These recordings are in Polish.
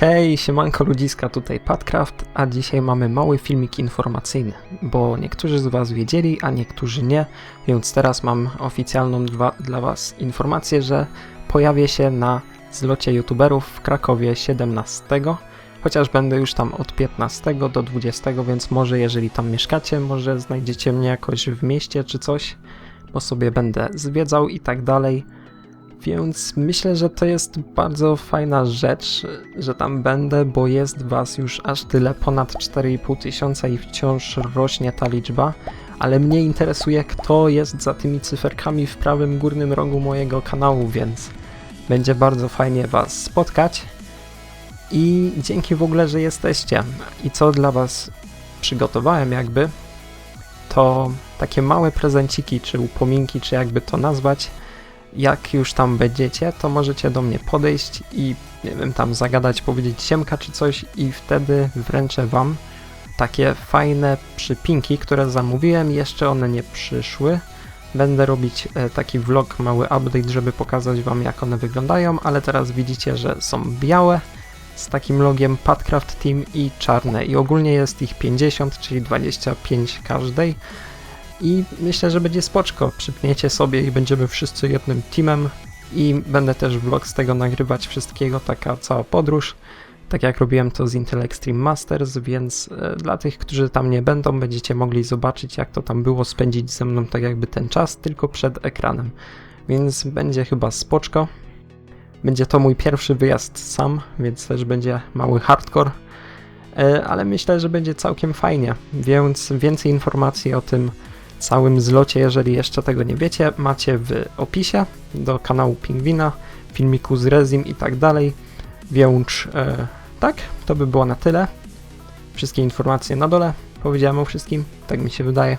Hej, siemanko ludziska, tutaj Patcraft, a dzisiaj mamy mały filmik informacyjny, bo niektórzy z Was wiedzieli, a niektórzy nie, więc teraz mam oficjalną dla, dla Was informację, że pojawię się na zlocie youtuberów w Krakowie 17, chociaż będę już tam od 15 do 20, więc może jeżeli tam mieszkacie, może znajdziecie mnie jakoś w mieście czy coś, bo sobie będę zwiedzał i tak dalej. Więc myślę, że to jest bardzo fajna rzecz, że tam będę, bo jest was już aż tyle, ponad 4,5 tysiąca i wciąż rośnie ta liczba. Ale mnie interesuje, kto jest za tymi cyferkami w prawym górnym rogu mojego kanału, więc będzie bardzo fajnie was spotkać. I dzięki w ogóle, że jesteście. I co dla was przygotowałem jakby, to takie małe prezenciki, czy upominki, czy jakby to nazwać, jak już tam będziecie, to możecie do mnie podejść i nie wiem, tam zagadać, powiedzieć siemka czy coś i wtedy wręczę wam takie fajne przypinki, które zamówiłem, jeszcze one nie przyszły. Będę robić e, taki vlog, mały update, żeby pokazać wam jak one wyglądają, ale teraz widzicie, że są białe z takim logiem Padcraft Team i czarne. I ogólnie jest ich 50, czyli 25 każdej i myślę, że będzie spoczko. Przypniecie sobie i będziemy wszyscy jednym teamem i będę też vlog z tego nagrywać wszystkiego, taka cała podróż. Tak jak robiłem to z Intel Extreme Masters, więc e, dla tych, którzy tam nie będą, będziecie mogli zobaczyć, jak to tam było spędzić ze mną tak jakby ten czas, tylko przed ekranem. Więc będzie chyba spoczko. Będzie to mój pierwszy wyjazd sam, więc też będzie mały hardcore. E, ale myślę, że będzie całkiem fajnie, więc więcej informacji o tym całym zlocie, jeżeli jeszcze tego nie wiecie, macie w opisie do kanału Pingwina, filmiku z Rezim i tak dalej. Więc e, tak, to by było na tyle. Wszystkie informacje na dole. Powiedziałem o wszystkim, tak mi się wydaje.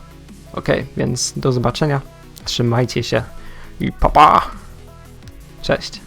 Ok, więc do zobaczenia. Trzymajcie się i pa pa! Cześć.